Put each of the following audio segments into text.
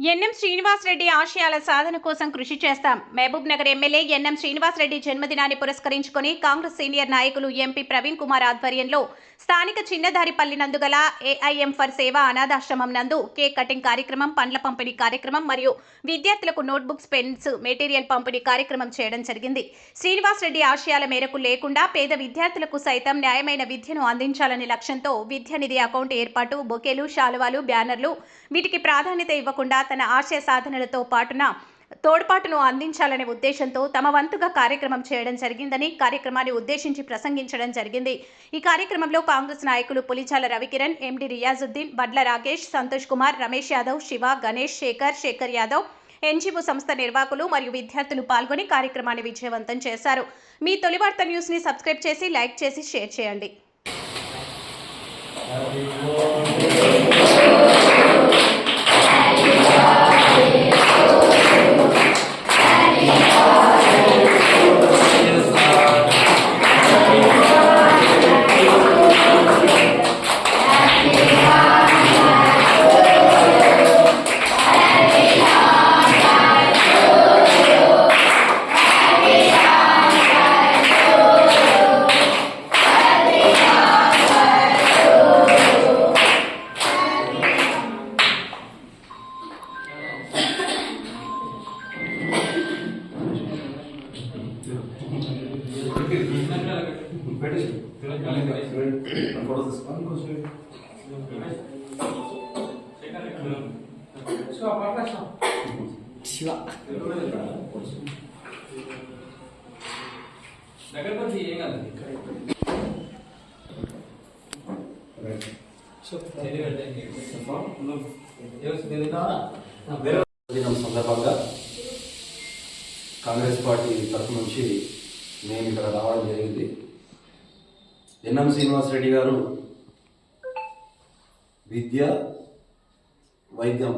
NM Srinivasa Reddy ఆశయాల సాధన కోసం కృషి చేస్తాం. Mahabubnagar MLA N M Srinivasa Reddy జన్మదినాన్ని పురస్కరించుకొని కాంగ్రెస్ సీనియర్ నాయకులు ఎంపీ ప్రవీణ్ కుమార్ ఆధ్వర్యంలో స్థానిక చిన్నదారిపల్లి నందుగల ఏఐఎం ఫర్ సేవ అనాథాశ్రమం నందు కేక్ కటింగ్ కార్యక్రమం పండ్ల పంపిణీ కార్యక్రమం మరియు విద్యార్థులకు నోట్బుక్స్ పెన్స్ మెటీరియల్ పంపిణీ కార్యక్రమం చేయడం జరిగింది. శ్రీనివాసరెడ్డి ఆశయాల మేరకు లేకుండా పేద విద్యార్థులకు సైతం న్యాయమైన విద్యను అందించాలనే లక్ష్యంతో విద్యానిధి అకౌంట్ ఏర్పాటు బొకేలు శాలువాలు బ్యానర్లు వీటికి ప్రాధాన్యత ఇవ్వకుండా తన ఆశయ సాధనలతో పాటున తోడ్పాటును అందించాలనే ఉద్దేశంతో తమ వంతుగా కార్యక్రమం చేయడం జరిగిందని కార్యక్రమాన్ని ఉద్దేశించి ప్రసంగించడం జరిగింది. ఈ కార్యక్రమంలో కాంగ్రెస్ నాయకులు పులిచాల రవికిరణ్ ఎండి రియాజుద్దీన్ బడ్ల రాకేష్ సంతోష్ కుమార్ రమేష్ యాదవ్ శివ గణేష్ శేఖర్ శేఖర్ యాదవ్ ఎన్జిఓ సంస్థ నిర్వాహకులు మరియు విద్యార్థులు పాల్గొని కార్యక్రమాన్ని విజయవంతం చేశారు. మీ తొలి వార్త న్యూస్ని సబ్స్క్రైబ్ చేసి లైక్ చేసి షేర్ చేయండి. దగ్గరకు వచ్చి ఏం కాదు దినం సందర్భంగా కాంగ్రెస్ పార్టీ తరఫు నుంచి మేము ఇక్కడ రావడం జరిగింది. ఎన్ఎం శ్రీనివాస్ రెడ్డి గారు విద్య వైద్యం.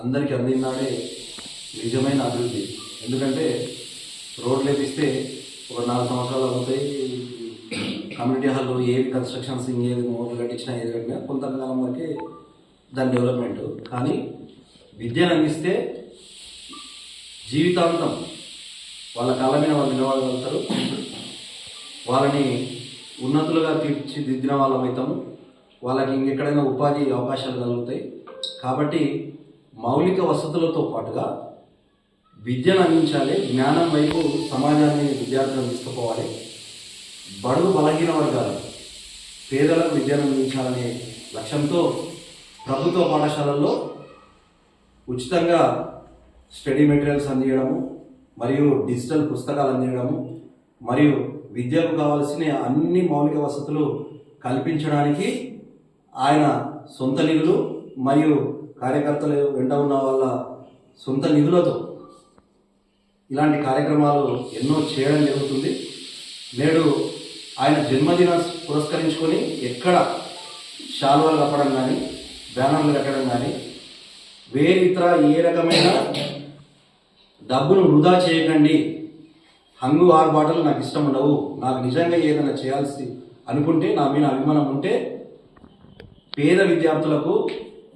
అందరికీ అందినాడే నిజమైన అభివృద్ధి. ఎందుకంటే రోడ్లు వేపిస్తే ఒక నాలుగు సంవత్సరాలు అవుతాయి. కమ్యూనిటీ హాల్లో ఏది కన్స్ట్రక్షన్స్ ఇంకేది మొదలు కట్టించినా ఏది కట్టినా కొంతకాలం వరకే దాని డెవలప్మెంట్. కానీ విద్యను అందిస్తే జీవితాంతం వాళ్ళ కాళ్ళ మీద వాళ్ళు నిలబడగలుగుతారు. వాళ్ళని ఉన్నతులుగా తీర్చిదిద్దిన వాళ్ళం అవుతాము వాళ్ళకి ఇంకెక్కడైనా ఉపాధి అవకాశాలు కలుగుతాయి. కాబట్టి మౌలిక వసతులతో పాటుగా విద్యను అందించాలి. జ్ఞానం వైపు సమాజాన్ని విద్యార్థులను తీసుకుపోవాలి. బడుగు బలహీన వర్గాలు పేదలకు విద్యను అందించాలనే లక్ష్యంతో ప్రభుత్వ పాఠశాలల్లో ఉచితంగా స్టడీ మెటీరియల్స్ అందించడము మరియు డిజిటల్ పుస్తకాలు అందించడము మరియు విద్యకు కావాల్సిన అన్ని మౌలిక వసతులు కల్పించడానికి ఆయన సొంత నిధులు మరియు కార్యకర్తలు వెంట ఉన్న వాళ్ళ సొంత నిధులతో ఇలాంటి కార్యక్రమాలు ఎన్నో చేయడం జరుగుతుంది. నేడు ఆయన జన్మదిన పురస్కరించుకొని ఎక్కడ శాలువలు కప్పడం కానీ బ్యానర్లు కట్టడం కానీ వేరితర ఏ రకమైన డబ్బును వృధా చేయకండి హంగు ఆరు నాకు ఇష్టం ఉండవు. నాకు నిజంగా ఏదైనా చేయాల్సి అనుకుంటే నా మీద అభిమానం ఉంటే పేద విద్యార్థులకు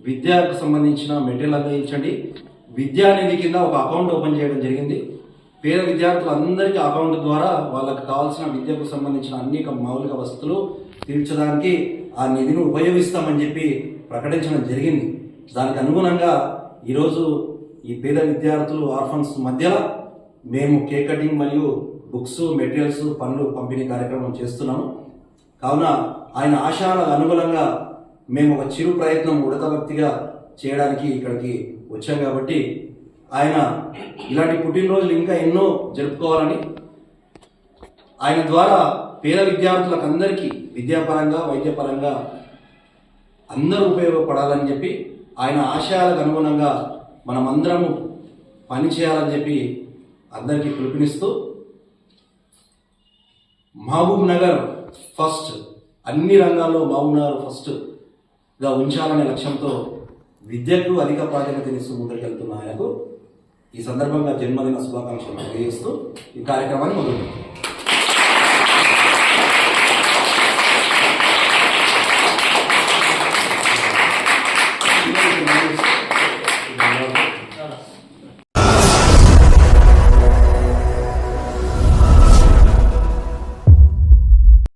విద్యకు సంబంధించిన మెటీరియల్ అందించండి విద్యానిధి కింద ఒక అకౌంట్ ఓపెన్ చేయడం జరిగింది. పేద విద్యార్థులందరికీ అకౌంట్ ద్వారా వాళ్ళకి కావాల్సిన విద్యకు సంబంధించిన అన్ని మౌలిక వస్తువులు తీర్చడానికి ఆ నిధిని ఉపయోగిస్తామని చెప్పి ప్రకటించడం జరిగింది. దానికి అనుగుణంగా ఈరోజు ఈ పేద విద్యార్థులు ఆర్ఫన్స్ మధ్యలో మేము కేక్ కటింగ్ మరియు బుక్స్ మెటీరియల్స్ పనులు పంపిణీ కార్యక్రమం చేస్తున్నాము. కావున ఆయన ఆశయాలకు అనుగుణంగా మేము ఒక చిరు ప్రయత్నం ఉడత భక్తిగా చేయడానికి ఇక్కడికి వచ్చాం కాబట్టి ఆయన ఇలాంటి పుట్టినరోజులు ఇంకా ఎన్నో జరుపుకోవాలని ఆయన ద్వారా పేద విద్యార్థులకు అందరికీ విద్యాపరంగా వైద్యపరంగా అందరూ ఉపయోగపడాలని చెప్పి ఆయన ఆశయాలకు అనుగుణంగా మనమందరము పని చేయాలని చెప్పి అందరికీ పిలుపునిస్తూ మహబూబ్ నగర్ ఫస్ట్ అన్ని రంగాల్లో మహబూబ్ నగర్ ఫస్ట్గా ఉంచాలనే లక్ష్యంతో విద్యకు అధిక ప్రాధాన్యతనిస్తూ ముందుకెళ్తున్న ఆయనకు ఈ సందర్భంగా జన్మదిన శుభాకాంక్షలు తెలియజేస్తూ ఈ కార్యక్రమాన్ని మొదలు